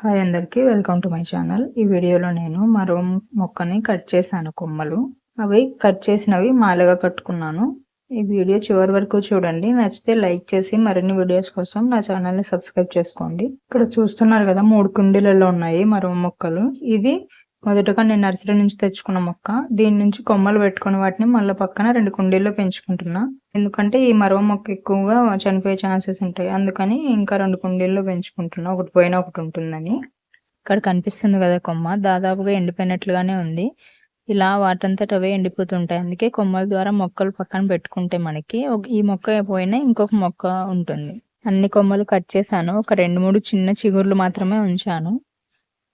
Hi అందరికీ welcome to my channel ఈ వీడియోలో నేను మరో మొక్కని కట్ చేశాను కొమ్మలు. అవి కట్ చేసినవి మాలగా కట్టుకున్నాను. ఈ వీడియో చివరి వరకు చూడండి. నచ్చితే లైక్ చేసి మరిన్ని వీడియోస్ కోసం నా ఛానల్ని సబ్స్క్రైబ్ చేసుకోండి. ఇక్కడ చూస్తున్నారు కదా మూడు కుండీలలో ఉన్నాయి మరో మొక్కలు. ఇది మొదటగా నేను నర్సరీ నుంచి తెచ్చుకున్న మొక్క దీని నుంచి కొమ్మలు పెట్టుకుని వాటిని మళ్ళీ పక్కన రెండు కుండీల్లో పెంచుకుంటున్నా. ఎందుకంటే ఈ మరవ మొక్క ఎక్కువగా చనిపోయే ఛాన్సెస్ ఉంటాయి. అందుకని ఇంకా రెండు కుండీల్లో పెంచుకుంటున్నా. ఒకటి పోయిన ఒకటి ఉంటుందని. ఇక్కడ కనిపిస్తుంది కదా కొమ్మ. దాదాపుగా ఎండిపోయినట్లుగానే ఉంది. ఇలా వాటంతట అవే ఎండిపోతుంటాయి. అందుకే కొమ్మల ద్వారా మొక్కలు పక్కన పెట్టుకుంటే మనకి ఈ మొక్క పోయినా ఇంకొక మొక్క ఉంటుంది. అన్ని కొమ్మలు కట్ చేశాను. ఒక రెండు మూడు చిన్న చిగుర్లు మాత్రమే ఉంచాను.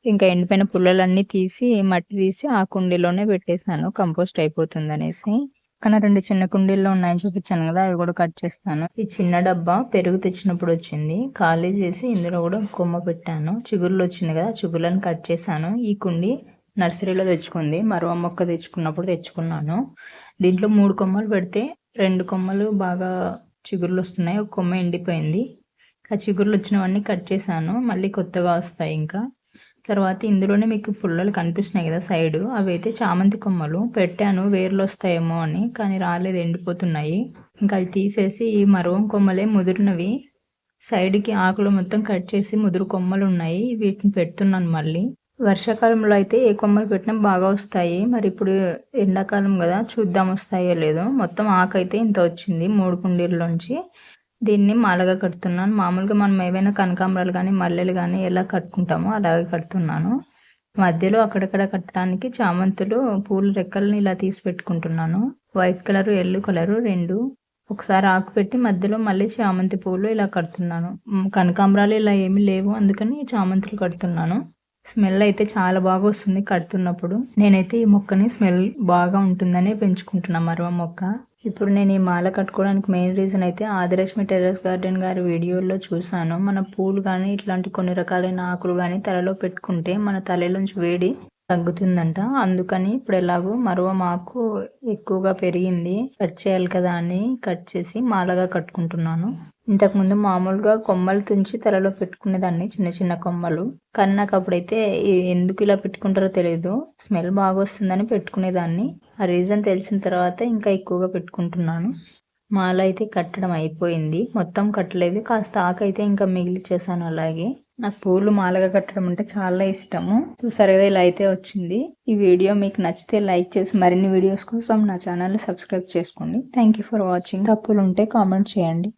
ఇంకా ఎండిపోయిన పుల్లలన్నీ తీసి మట్టి తీసి ఆ కుండీలోనే పెట్టేసాను కంపోస్ట్ అయిపోతుంది అనేసి కానీ రెండు చిన్న కుండీల్లో ఉన్నాయని చూపించాను కదా అవి కూడా కట్ చేస్తాను. ఈ చిన్న డబ్బా పెరుగు తెచ్చినప్పుడు వచ్చింది. ఖాళీ చేసి ఇందులో కూడా కొమ్మ పెట్టాను. చిగుర్లు వచ్చింది కదా చిగుర్లను కట్ చేశాను. ఈ కుండి నర్సరీలో తెచ్చుకుంది. మరో మొక్క తెచ్చుకున్నప్పుడు తెచ్చుకున్నాను. దీంట్లో మూడు కొమ్మలు పెడితే రెండు కొమ్మలు బాగా చిగుర్లు వస్తున్నాయి. ఒక కొమ్మ ఎండిపోయింది. ఆ చిగుర్లు వచ్చినవన్నీ కట్ చేశాను. మళ్ళీ కొత్తగా వస్తాయి ఇంకా. తర్వాత ఇందులోనే మీకు పుల్లలు కనిపిస్తున్నాయి కదా సైడు. అవి అయితే చామంతి కొమ్మలు పెట్టాను వేర్లు వస్తాయేమో అని కానీ రాలేదు ఎండిపోతున్నాయి. ఇంకా అవి తీసేసి ఈ మరవం కొమ్మలే ముదిరినవి. సైడ్కి ఆకులు మొత్తం కట్ చేసి ముదురు కొమ్మలు ఉన్నాయి. వీటిని పెడుతున్నాను మళ్ళీ. వర్షాకాలంలో అయితే ఏ కొమ్మలు పెట్టినా బాగా వస్తాయి. మరి ఇప్పుడు ఎండాకాలం కదా చూద్దాం వస్తాయో లేదో. మొత్తం ఆకు అయితే ఇంత వచ్చింది మూడు కుండీల్లోంచి. దీన్ని మాలగా కడుతున్నాను. మామూలుగా మనం ఏవైనా కనకాంబరాలు కానీ మల్లెలు కానీ ఎలా కట్టుకుంటామో అలాగే కడుతున్నాను. మధ్యలో అక్కడక్కడ కట్టడానికి చామంతులు పూల రెక్కల్ని ఇలా తీసి పెట్టుకుంటున్నాను. వైట్ కలర్ ఎల్లో కలరు రెండు. ఒకసారి ఆకు పెట్టి మధ్యలో మళ్ళీ చామంతి పూలు ఇలా కడుతున్నాను. కనకాంబరాలు ఇలా ఏమి లేవు అందుకని చామంతులు కడుతున్నాను. స్మెల్ అయితే చాలా బాగా వస్తుంది కడుతున్నప్పుడు. నేనైతే ఈ మొక్కని స్మెల్ బాగా ఉంటుందనే పెంచుకుంటున్నాను మరో మొక్క. ఇప్పుడు నేను ఈ మాల కట్టుకోవడానికి మెయిన్ రీజన్ అయితే ఆదిలక్ష్మి టెర్రస్ గార్డెన్ గారి వీడియోలో చూశాను. మన పూలు కానీ ఇట్లాంటి కొన్ని రకాలైన ఆకులు కానీ తలలో పెట్టుకుంటే మన తలలోంచి వేడి తగ్గుతుందంట. అందుకని ఇప్పుడు ఎలాగో మరో మాకు ఎక్కువగా పెరిగింది. కట్ చేయాలి కదా అని కట్ చేసి మాలగా కట్టుకుంటున్నాను. ఇంతకుముందు మామూలుగా కొమ్మలు తుంచి తలలో పెట్టుకునేదాన్ని చిన్న చిన్న కొమ్మలు. కానీ నాకు అప్పుడైతే ఎందుకు ఇలా పెట్టుకుంటారో తెలియదు స్మెల్ బాగా వస్తుందని పెట్టుకునేదాన్ని. ఆ రీజన్ తెలిసిన తర్వాత ఇంకా ఎక్కువగా పెట్టుకుంటున్నాను. మాల అయితే కట్టడం అయిపోయింది. మొత్తం కట్టలేదు. కాస్త ఆకైతే ఇంకా మిగిలిచ్చేసాను అలాగే. నాకు పూలు మాలగా కట్టడం అంటే చాలా ఇష్టము. సరిగా ఇలా అయితే వచ్చింది. ఈ వీడియో మీకు నచ్చితే లైక్ చేసి మరిన్ని వీడియోస్ కోసం నా ఛానల్ని సబ్స్క్రైబ్ చేసుకోండి. Thank you for watching. తప్పులు ఉంటే కామెంట్ చేయండి.